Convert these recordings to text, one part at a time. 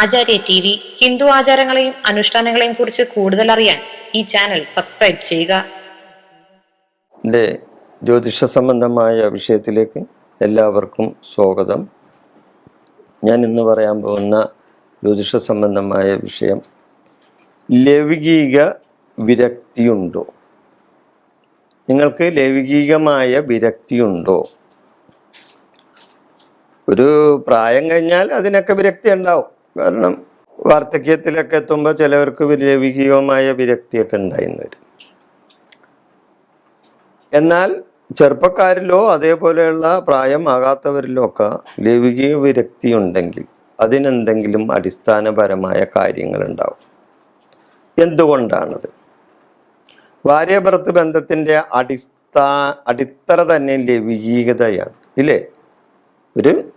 ആചാര്യ T V Hindu ആചാരങ്ങളെയും അനുഷ്ഠാനങ്ങളെയും കുറിച്ച് കൂടുതൽ അറിയാൻ ഈ ചാനൽ സബ്സ്ക്രൈബ് ചെയ്യുക. ജ്യോതിഷ സംബന്ധമായ വിഷയത്തിലേക്ക് എല്ലാവർക്കും സ്വാഗതം. ഞാൻ ഇന്ന് പറയാൻ പോകുന്ന ജ്യോതിഷ സംബന്ധമായ വിഷയം ലൗകിക വിരക്തിയുണ്ടോ? നിങ്ങൾക്ക് ലൗകികമായ വിരക്തിയുണ്ടോ? ഒരു പ്രായം കഴിഞ്ഞാൽ അതിനൊക്കെ വിരക്തി ഉണ്ടാവും. കാരണം വാർദ്ധക്യത്തിലൊക്കെ എത്തുമ്പോൾ ചിലവർക്ക് ലൗകികമായ വിരക്തിയൊക്കെ ഉണ്ടായിന്ന് വരും. എന്നാൽ ചെറുപ്പക്കാരിലോ അതേപോലെയുള്ള പ്രായമാകാത്തവരിലോ ഒക്കെ ലൈവികീയ വിരക്തി ഉണ്ടെങ്കിൽ അതിനെന്തെങ്കിലും അടിസ്ഥാനപരമായ കാര്യങ്ങളുണ്ടാവും. എന്തുകൊണ്ടാണത്? ഭാര്യഭർത്ത് ബന്ധത്തിന്റെ അടിസ്ഥാ അടിത്തറ തന്നെ ലൈവികീയതയാണ് ഇല്ലേ? ഒരു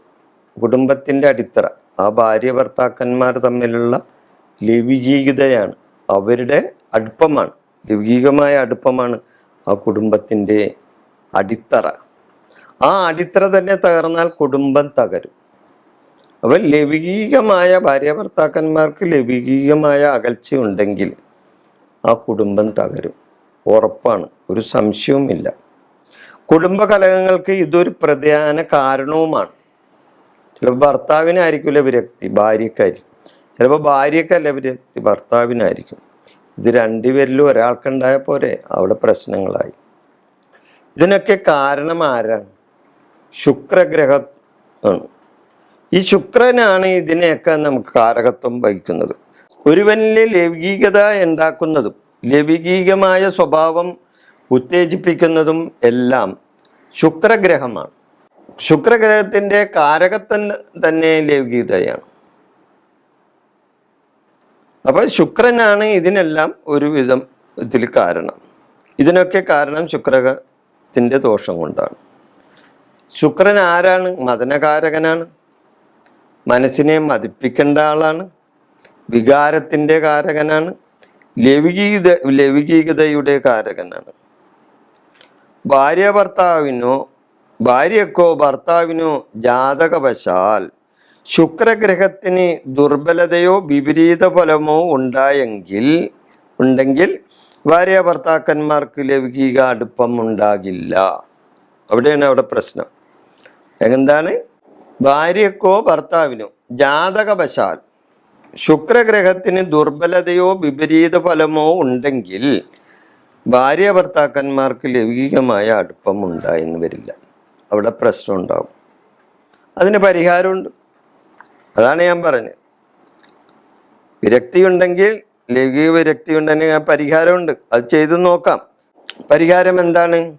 കുടുംബത്തിന്റെ അടിത്തറ. ആ ഭാര്യ ഭർത്താക്കന്മാർ തമ്മിലുള്ള ലൈവികീകതയാണ് അവരുടെ അടുപ്പമാണ്. ലൈംഗികമായ അടുപ്പമാണ് ആ കുടുംബത്തിന്റെ അടിത്തറ. ആ അടിത്തറ തന്നെ തകർന്നാൽ കുടുംബം തകരും. അപ്പോൾ ലൈംഗികമായ ഭാര്യ ഭർത്താക്കന്മാർക്ക് ലൈംഗികമായ അകൽച്ചയുണ്ടെങ്കിൽ ആ കുടുംബം തകരും. ഉറപ്പാണ്. ഒരു സംശയവുമില്ല. കുടുംബ കലഹങ്ങൾക്ക് ഇതൊരു പ്രധാന കാരണവുമാണ്. ചിലപ്പോൾ ഭർത്താവിനായിരിക്കില്ല വിരക്തി ഭാര്യക്കായിരിക്കും ചിലപ്പോൾ ഭാര്യക്കല്ല വിരക്തി ഭർത്താവിനായിരിക്കും. ഇത് രണ്ടുപേരിലും ഒരാൾക്കുണ്ടായ പോലെ അവിടെ പ്രശ്നങ്ങളായി. ഇതിനൊക്കെ കാരണം ആരാണ്? ശുക്രഗ്രഹ ആണ്. ഈ ശുക്രനാണ് ഇതിനെയൊക്കെ നമുക്ക് കാരകത്വം വഹിക്കുന്നത്. ഒരുവനിലെ ലൈംഗികത ഉണ്ടാക്കുന്നതും ലൈംഗികമായ സ്വഭാവം ഉത്തേജിപ്പിക്കുന്നതും എല്ലാം ശുക്രഗ്രഹമാണ്. ശുക്രഗ്രഹത്തിന്റെ കാരകത്തൻ തന്നെ ലൗകികതയാണ്. അപ്പോൾ ശുക്രനാണ് ഇതിനെല്ലാം ഒരു വിധം ഇതിൽ കാരണം. ഇതിനൊക്കെ കാരണം ശുക്രത്തിന്റെ ദോഷം കൊണ്ടാണ്. ശുക്രൻ ആരാണ്? മദനകാരകനാണ്. മനസ്സിനെ മതിപ്പിക്കേണ്ട ആളാണ്. വികാരത്തിന്റെ കാരകനാണ്. ലൗകികത ലൗകികതയുടെ കാരകനാണ്. ഭാര്യ ഭർത്താവിനോ ഭാര്യക്കോ ഭർത്താവിനോ ജാതകവശാൽ ശുക്രഗ്രഹത്തിന് ദുർബലതയോ വിപരീത ഫലമോ ഉണ്ടായെങ്കിൽ ഉണ്ടെങ്കിൽ ഭാര്യ ഭർത്താക്കന്മാർക്ക് ലൗകിക അടുപ്പം ഉണ്ടാകില്ല. അവിടെയാണ് അവിടെ പ്രശ്നം. എന്താണ്? ഭാര്യക്കോ ഭർത്താവിനോ ജാതകവശാൽ ശുക്രഗ്രഹത്തിന് ദുർബലതയോ വിപരീത ഫലമോ ഉണ്ടെങ്കിൽ ഭാര്യ ഭർത്താക്കന്മാർക്ക് ലൗകികമായ അടുപ്പം ഉണ്ടായെന്ന് വരില്ല. അവിടെ പ്രശ്നം ഉണ്ടാവും. അതിന് പരിഹാരമുണ്ട്. അതാണ് ഞാൻ പറഞ്ഞത്. വിരക്തി ഉണ്ടെങ്കിൽ ലൈംഗിക വിരക്തി ഉണ്ടെങ്കിൽ ആ പരിഹാരമുണ്ട്. അത് ചെയ്തു നോക്കാം. പരിഹാരം എന്താണ്?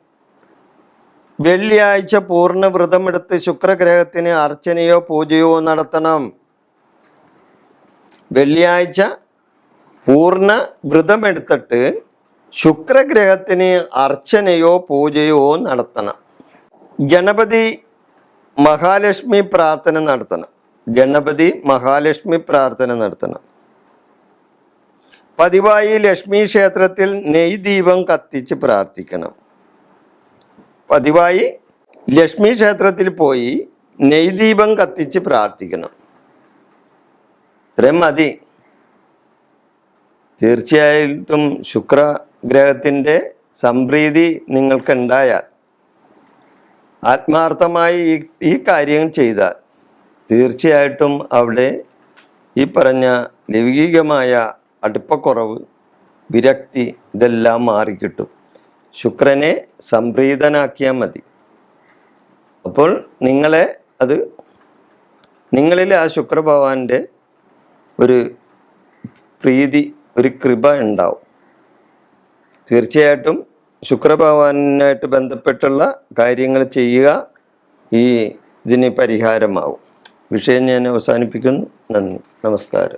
വെള്ളിയാഴ്ച പൂർണ വ്രതമെടുത്ത് ശുക്രഗ്രഹത്തിന് അർച്ചനയോ പൂജയോ നടത്തണം. വെള്ളിയാഴ്ച പൂർണ വ്രതമെടുത്തിട്ട് ശുക്രഗ്രഹത്തിന് അർച്ചനയോ പൂജയോ നടത്തണം. ഗണപതി മഹാലക്ഷ്മി പ്രാർത്ഥന നടത്തണം. ഗണപതി മഹാലക്ഷ്മി പ്രാർത്ഥന നടത്തണം. പതിവായി ലക്ഷ്മി ക്ഷേത്രത്തിൽ നെയ് ദീപം കത്തിച്ച് പ്രാർത്ഥിക്കണം. പതിവായി ലക്ഷ്മി ക്ഷേത്രത്തിൽ പോയി നെയ് ദീപം കത്തിച്ച് പ്രാർത്ഥിക്കണം. ഇത്രയും മതി തീർച്ചയായിട്ടും ശുക്രഗ്രഹത്തിന്റെ സംപ്രീതി നിങ്ങൾക്കുണ്ടായാൽ ആത്മാർത്ഥമായി ഈ ഈ കാര്യം ചെയ്താൽ തീർച്ചയായിട്ടും അവിടെ ഈ പറഞ്ഞ ലൈംഗികമായ അടുപ്പക്കുറവ് വിരക്തി ഇതെല്ലാം മാറിക്കിട്ടും. ശുക്രനെ സംപ്രീതനാക്കിയാൽ മതി. അപ്പോൾ നിങ്ങളെ അത് നിങ്ങളിൽ ആ ശുക്രഭഗവാന്റെ ഒരു പ്രീതി ഒരു കൃപ ഉണ്ടാവും. തീർച്ചയായിട്ടും ശുക്രഭഗവാനായിട്ട് ബന്ധപ്പെട്ടുള്ള കാര്യങ്ങൾ ചെയ്യുക ഈ ഇതിന് പരിഹാരമാവും. വിഷയം ഞാൻ അവസാനിപ്പിക്കുന്നു. നന്ദി. നമസ്കാരം.